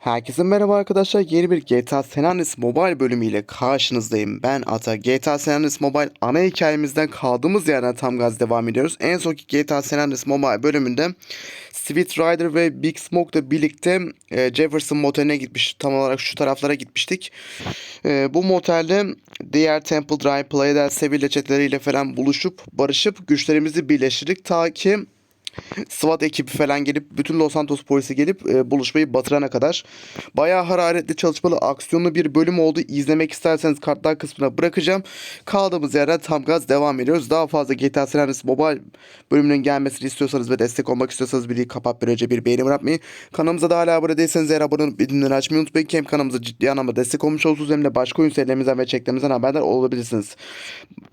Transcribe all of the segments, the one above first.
Herkese merhaba arkadaşlar. Yeni bir GTA San Andreas Mobile bölümüyle karşınızdayım. Ben Ata. GTA San Andreas Mobile ana hikayemizden kaldığımız yerden tam gaz devam ediyoruz. En sonki GTA San Andreas Mobile bölümünde Sweet Rider ve Big Smoke'la birlikte e, Jefferson Motel'ine gitmiş. Tam olarak şu taraflara gitmiştik. E, bu motelde diğer Temple Drive, Playa del Sevilla falan buluşup barışıp güçlerimizi birleştirdik. Ta ki SWAT ekibi falan gelip bütün Los Santos polisi gelip e, buluşmayı batırana kadar bayağı hararetli çalışmalı aksiyonlu bir bölüm oldu. İzlemek isterseniz kartlar kısmına bırakacağım. Kaldığımız yerden tam gaz devam ediyoruz. Daha fazla GTA San Andreas Mobile bölümünün gelmesini istiyorsanız ve destek olmak istiyorsanız bir kapat bir önce bir beğeni bırakmayı. Kanalımıza da hala abone değilseniz eğer abone olup bildirimleri açmayı unutmayın ki hem kanalımıza ciddi anlamda destek olmuş olursunuz hem de başka oyun serilerimizden ve çeklerimizden haberdar olabilirsiniz.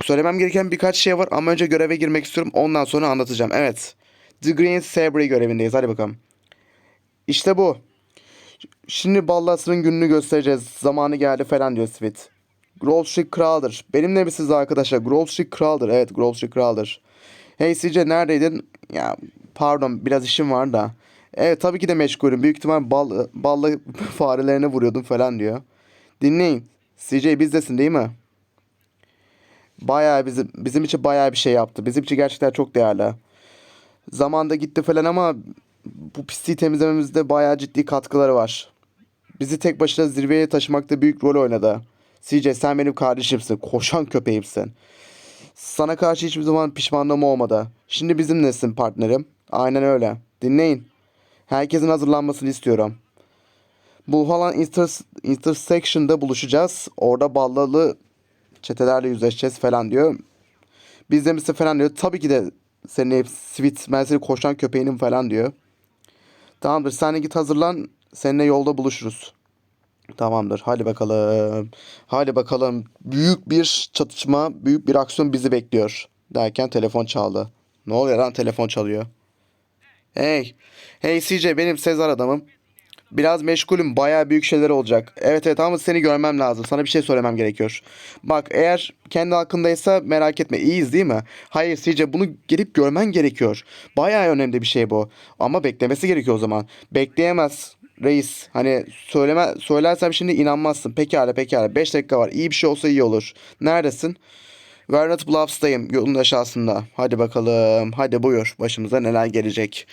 Söylemem gereken birkaç şey var ama önce göreve girmek istiyorum. Ondan sonra anlatacağım. Evet. The Green Sabre görevindeyiz. Hadi bakalım. İşte bu. Şimdi Ballas'ın gününü göstereceğiz. Zamanı geldi falan diyor Sweet. Street Crowder. Benimle misiniz arkadaşlar? Street Crowder. Evet Street Crowder. Hey CJ neredeydin? Ya pardon biraz işim var da. Evet tabii ki de meşgulüm. Büyük ihtimal bal, balla farelerine vuruyordum falan diyor. Dinleyin. CJ bizdesin değil mi? Bayağı bizim, bizim için bayağı bir şey yaptı. Bizim için gerçekten çok değerli. Zamanda gitti falan ama bu pisliği temizlememizde bayağı ciddi katkıları var. Bizi tek başına zirveye taşımakta büyük rol oynadı. CJ sen benim kardeşimsin. Koşan köpeğimsin. Sana karşı hiçbir zaman pişmanlığım olmadı. Şimdi bizimlesin partnerim. Aynen öyle. Dinleyin. Herkesin hazırlanmasını istiyorum. Bu falan inter intersection'da buluşacağız. Orada ballalı çetelerle yüzleşeceğiz falan diyor. Biz de misin falan diyor. Tabii ki de senin hep sweet ben seni koşan köpeğinim falan diyor. Tamamdır sen git hazırlan. Seninle yolda buluşuruz. Tamamdır hadi bakalım. Hadi bakalım. Büyük bir çatışma, büyük bir aksiyon bizi bekliyor. Derken telefon çaldı. Ne oluyor lan telefon çalıyor. Hey. Hey CJ benim Sezar adamım. Biraz meşgulüm. Bayağı büyük şeyler olacak. Evet evet ama seni görmem lazım. Sana bir şey söylemem gerekiyor. Bak eğer kendi hakkındaysa merak etme. İyiyiz değil mi? Hayır sizce bunu gelip görmen gerekiyor. Bayağı önemli bir şey bu. Ama beklemesi gerekiyor o zaman. Bekleyemez reis. Hani söyleme söylersem şimdi inanmazsın. Pekala pekala. 5 dakika var. İyi bir şey olsa iyi olur. Neredesin? Vernet Bluffs'tayım yolun aşağısında. Hadi bakalım. Hadi buyur. Başımıza neler gelecek.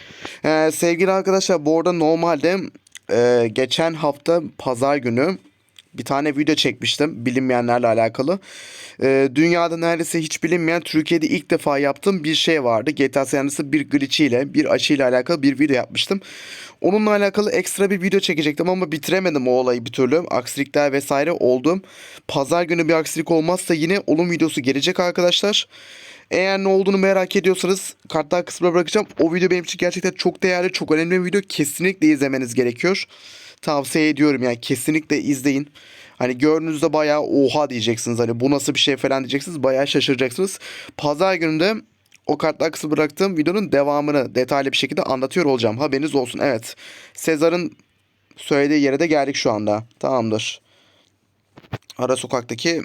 Ee, sevgili arkadaşlar bu arada normalde e, geçen hafta pazar günü bir tane video çekmiştim bilinmeyenlerle alakalı. E, dünyada neredeyse hiç bilinmeyen Türkiye'de ilk defa yaptığım bir şey vardı. GTA San Andreas'ı bir glitch ile bir açıyla alakalı bir video yapmıştım. Onunla alakalı ekstra bir video çekecektim ama bitiremedim o olayı bir türlü. Aksilikler vesaire oldu. Pazar günü bir aksilik olmazsa yine onun videosu gelecek arkadaşlar. Eğer ne olduğunu merak ediyorsanız kartlar kısmına bırakacağım. O video benim için gerçekten çok değerli, çok önemli bir video. Kesinlikle izlemeniz gerekiyor. Tavsiye ediyorum yani kesinlikle izleyin. Hani gördüğünüzde bayağı oha diyeceksiniz. Hani bu nasıl bir şey falan diyeceksiniz. Bayağı şaşıracaksınız. Pazar gününde o kartlar kısmı bıraktığım videonun devamını detaylı bir şekilde anlatıyor olacağım. Haberiniz olsun. Evet. Sezar'ın söylediği yere de geldik şu anda. Tamamdır. Ara sokaktaki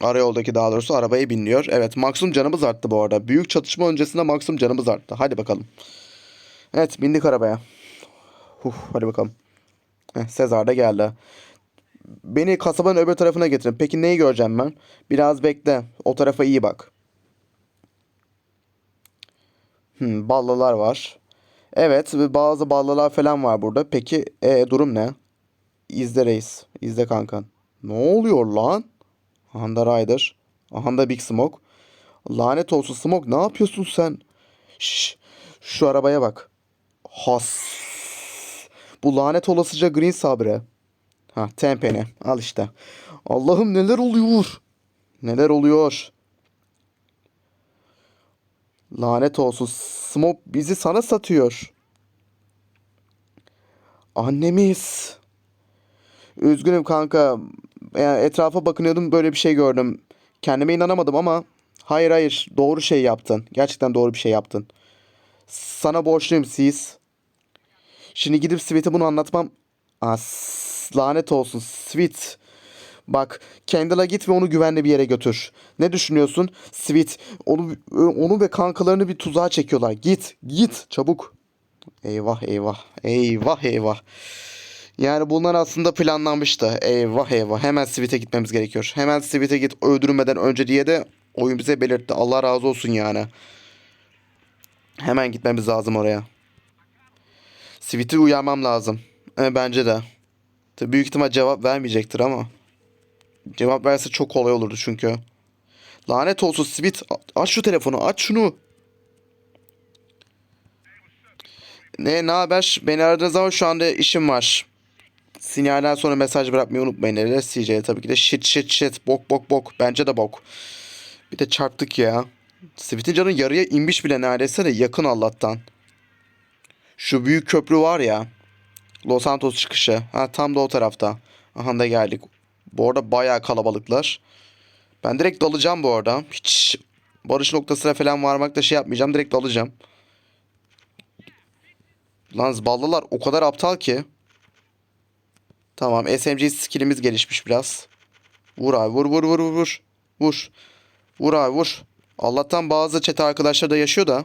Ara yoldaki daha doğrusu arabaya biniliyor. Evet maksimum canımız arttı bu arada. Büyük çatışma öncesinde maksimum canımız arttı. Hadi bakalım. Evet bindik arabaya. Uf, hadi bakalım. Heh, Sezar da geldi. Beni kasabanın öbür tarafına getirin. Peki neyi göreceğim ben? Biraz bekle. O tarafa iyi bak. Hmm, ballalar var. Evet bazı ballalar falan var burada. Peki e, durum ne? İzle reis. İzle kankan. Ne oluyor lan? Ahanda Ryder. Ahanda Big Smoke. Lanet olsun Smoke ne yapıyorsun sen? Şş, şu arabaya bak. Has. Bu lanet olasıca Green Sabre. Ha tempene. Al işte. Allah'ım neler oluyor? Neler oluyor? Lanet olsun. Smoke bizi sana satıyor. Annemiz. Üzgünüm kanka. Yani etrafa bakınıyordum böyle bir şey gördüm. Kendime inanamadım ama hayır hayır doğru şey yaptın. Gerçekten doğru bir şey yaptın. Sana borçluyum siz. Şimdi gidip Sweet'e bunu anlatmam. As lanet olsun Sweet. Bak Kendall'a git ve onu güvenli bir yere götür. Ne düşünüyorsun? Sweet onu, onu ve kankalarını bir tuzağa çekiyorlar. Git git çabuk. Eyvah eyvah eyvah eyvah. Yani bunlar aslında planlanmıştı. Eyvah eyvah. Hemen Sweet'e gitmemiz gerekiyor. Hemen Sweet'e git öldürmeden önce diye de oyun bize belirtti. Allah razı olsun yani. Hemen gitmemiz lazım oraya. Sweet'i uyarmam lazım. E, bence de. Tabii büyük ihtimal cevap vermeyecektir ama. Cevap verse çok kolay olurdu çünkü. Lanet olsun. A- Aç şu telefonu. Aç şunu. Ne ne haber? Beni aradığınız zaman şu anda işim var. Sinyalden sonra mesaj bırakmayı unutmayın. LSC'ye tabii ki de shit shit shit. Bok bok bok. Bence de bok. Bir de çarptık ya. Sweet'in canı yarıya inmiş bile neredeyse de yakın Allah'tan. Şu büyük köprü var ya. Los Santos çıkışı. Ha tam da o tarafta. Aha da geldik. Bu arada bayağı kalabalıklar. Ben direkt dalacağım bu arada. Hiç barış noktasına falan varmakta şey yapmayacağım. Direkt dalacağım. Lan ballılar o kadar aptal ki. Tamam SMG skillimiz gelişmiş biraz. Vur abi vur vur vur vur. Vur. Vur abi vur. Allah'tan bazı çete arkadaşlar da yaşıyor da.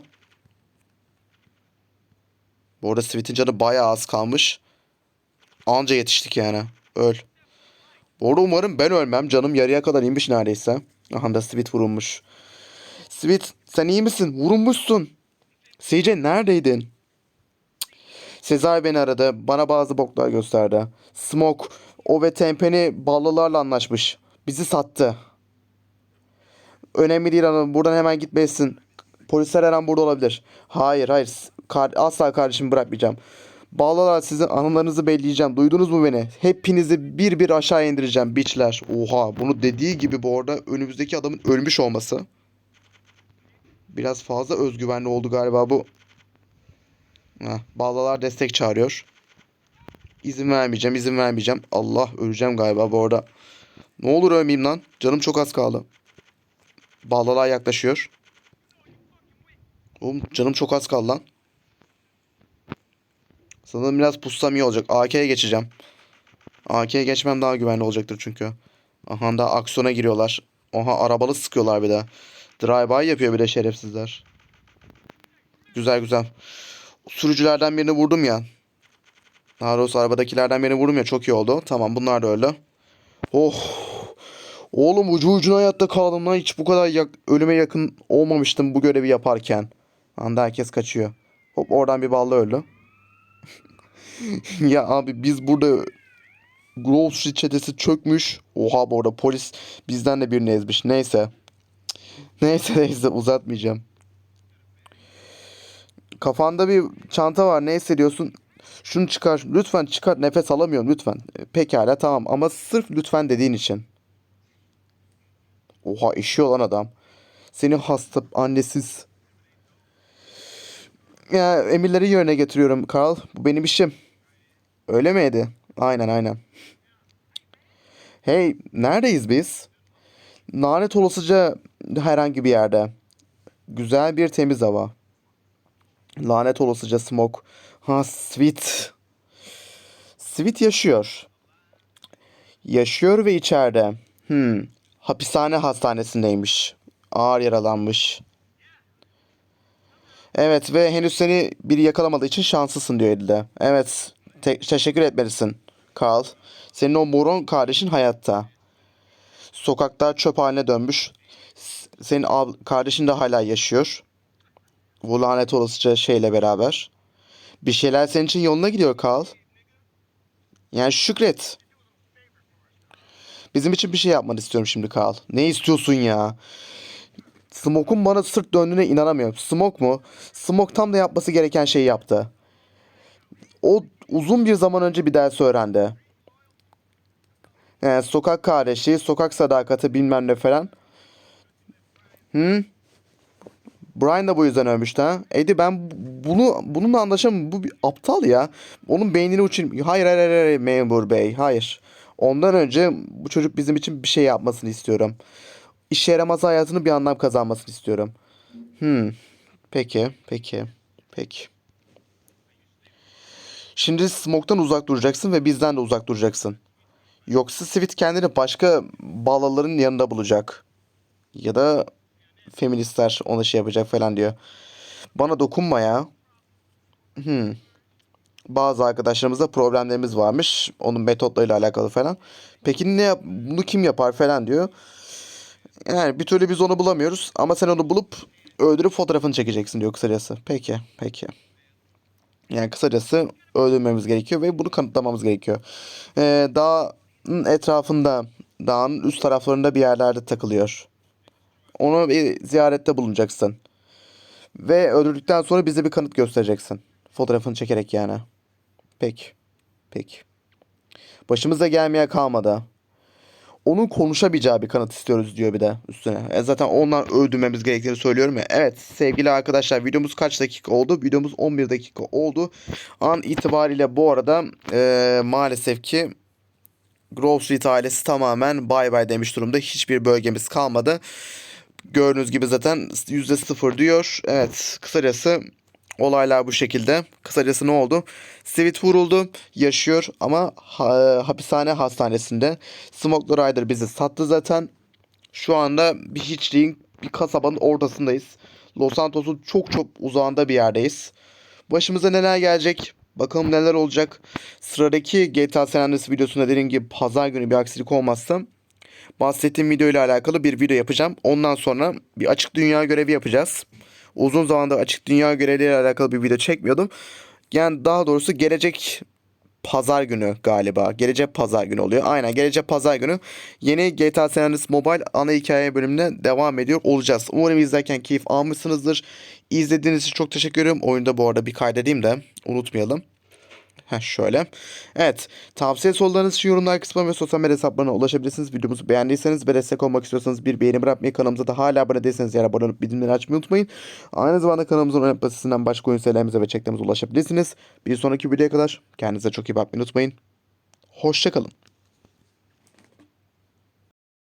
Bu arada Sweet'in canı bayağı az kalmış. Anca yetiştik yani. Öl. Bu arada umarım ben ölmem. Canım yarıya kadar inmiş neredeyse. Aha da Sweet vurulmuş. Sweet sen iyi misin? Vurulmuşsun. CJ neredeydin? Sezai beni aradı. Bana bazı boklar gösterdi. Smoke, o ve Tempeni ballılarla anlaşmış. Bizi sattı. Önemli değil hanım. Buradan hemen gitmesin. Polisler her an burada olabilir. Hayır hayır. Kar- asla kardeşimi bırakmayacağım. Bağlalar sizin anılarınızı belleyeceğim. Duydunuz mu beni? Hepinizi bir bir aşağı indireceğim biçler. Oha bunu dediği gibi bu arada önümüzdeki adamın ölmüş olması. Biraz fazla özgüvenli oldu galiba bu. Heh, bağlalar destek çağırıyor. İzin vermeyeceğim, izin vermeyeceğim. Allah öleceğim galiba bu arada. Ne olur ölmeyeyim lan. Canım çok az kaldı. Bağlalar yaklaşıyor. Oğlum canım çok az kaldı lan. Sanırım biraz pussam iyi olacak. AK'ye geçeceğim. AK'ye geçmem daha güvenli olacaktır çünkü. Aha da aksiyona giriyorlar. Oha arabalı sıkıyorlar bir de. Drive-by yapıyor bir de şerefsizler. Güzel güzel. Sürücülerden birini vurdum ya. Daha doğrusu arabadakilerden birini vurdum ya. Çok iyi oldu. Tamam bunlar da öyle. Oh. Oğlum ucu ucuna hayatta kaldım lan. Hiç bu kadar yak- ölüme yakın olmamıştım bu görevi yaparken. Anda herkes kaçıyor. Hop oradan bir ballı öldü. ya abi biz burada Grove Street çetesi çökmüş. Oha bu arada polis bizden de birini ezmiş. Neyse. Neyse neyse uzatmayacağım. Kafanda bir çanta var. Ne hissediyorsun? Şunu çıkar. Lütfen çıkar. Nefes alamıyorum lütfen. E, Pekala tamam ama sırf lütfen dediğin için. Oha işiyor lan adam. Seni hasta annesiz. Ya emirleri yerine getiriyorum Karl. Bu benim işim. Öyle miydi? Aynen aynen. Hey neredeyiz biz? Lanet olasıca herhangi bir yerde. Güzel bir temiz hava. Lanet olasıca smoke. Ha Sweet. Sweet yaşıyor. Yaşıyor ve içeride. Hmm. Hapishane hastanesindeymiş. Ağır yaralanmış. Evet ve henüz seni biri yakalamadığı için şanslısın diyor Edil'de. Evet. Te- teşekkür etmelisin Carl. Senin o moron kardeşin hayatta. Sokaklar çöp haline dönmüş. Senin ab- kardeşin de hala yaşıyor. Bu lanet olasıca şeyle beraber. Bir şeyler senin için yoluna gidiyor Carl. Yani şükret. Bizim için bir şey yapmanı istiyorum şimdi Carl. Ne istiyorsun ya? Smoke'un bana sırt döndüğüne inanamıyorum. Smoke mu? Smoke tam da yapması gereken şeyi yaptı. O uzun bir zaman önce bir ders öğrendi. Yani sokak kardeşi, sokak sadakati bilmem ne falan. Hı? Brian da bu yüzden ölmüştü ha. Eddie ben bunu bununla anlaşamam. Bu bir aptal ya. Onun beynini uçur. Hayır hayır hayır, hayır memur bey. Hayır. Ondan önce bu çocuk bizim için bir şey yapmasını istiyorum. İşe yaramaz hayatını bir anlam kazanmasını istiyorum. Hmm. Peki, peki, peki. Şimdi Smoke'tan uzak duracaksın ve bizden de uzak duracaksın. Yoksa Sweet kendini başka bağlaların yanında bulacak. Ya da feministler ona şey yapacak falan diyor. Bana dokunma ya. Hmm. bazı arkadaşlarımızda problemlerimiz varmış. Onun metotlarıyla alakalı falan. Peki ne yap- bunu kim yapar falan diyor. Yani bir türlü biz onu bulamıyoruz ama sen onu bulup öldürüp fotoğrafını çekeceksin diyor kısacası. Peki, peki. Yani kısacası öldürmemiz gerekiyor ve bunu kanıtlamamız gerekiyor. Ee, dağın etrafında, dağın üst taraflarında bir yerlerde takılıyor. Onu bir ziyarette bulunacaksın. Ve öldürdükten sonra bize bir kanıt göstereceksin. Fotoğrafını çekerek yani. Peki. Peki. Başımıza gelmeye kalmadı. Onun konuşabileceği bir kanıt istiyoruz diyor bir de üstüne. E zaten ondan öldürmemiz gerektiğini söylüyorum ya. Evet sevgili arkadaşlar videomuz kaç dakika oldu? Videomuz 11 dakika oldu. An itibariyle bu arada e, maalesef ki Grove Street ailesi tamamen bay bay demiş durumda. Hiçbir bölgemiz kalmadı. Gördüğünüz gibi zaten %0 diyor. Evet kısacası olaylar bu şekilde. Kısacası ne oldu? Sweet vuruldu. Yaşıyor ama ha- hapishane hastanesinde. Smoke Rider bizi sattı zaten. Şu anda bir hiçliğin bir kasabanın ortasındayız. Los Santos'un çok çok uzağında bir yerdeyiz. Başımıza neler gelecek? Bakalım neler olacak. Sıradaki GTA San Andreas videosunda dediğim gibi pazar günü bir aksilik olmazsa bahsettiğim video ile alakalı bir video yapacağım. Ondan sonra bir açık dünya görevi yapacağız. Uzun zamandır açık dünya görevleriyle alakalı bir video çekmiyordum. Yani daha doğrusu gelecek pazar günü galiba. Gelecek pazar günü oluyor. Aynen gelecek pazar günü yeni GTA San Andreas Mobile ana hikaye bölümüne devam ediyor olacağız. Umarım izlerken keyif almışsınızdır. İzlediğiniz için çok teşekkür ederim. Oyunda bu arada bir kaydedeyim de unutmayalım. Heh şöyle. Evet. Tavsiye sorularınız için yorumlar kısmına ve sosyal medya hesaplarına ulaşabilirsiniz. Videomuzu beğendiyseniz ve destek olmak istiyorsanız bir beğeni bırakmayı kanalımıza da hala abone değilseniz yer abone olup bildirimleri açmayı unutmayın. Aynı zamanda kanalımızın ön basısından başka oyun ve çeklerimize ulaşabilirsiniz. Bir sonraki videoya kadar kendinize çok iyi bakmayı unutmayın. Hoşçakalın.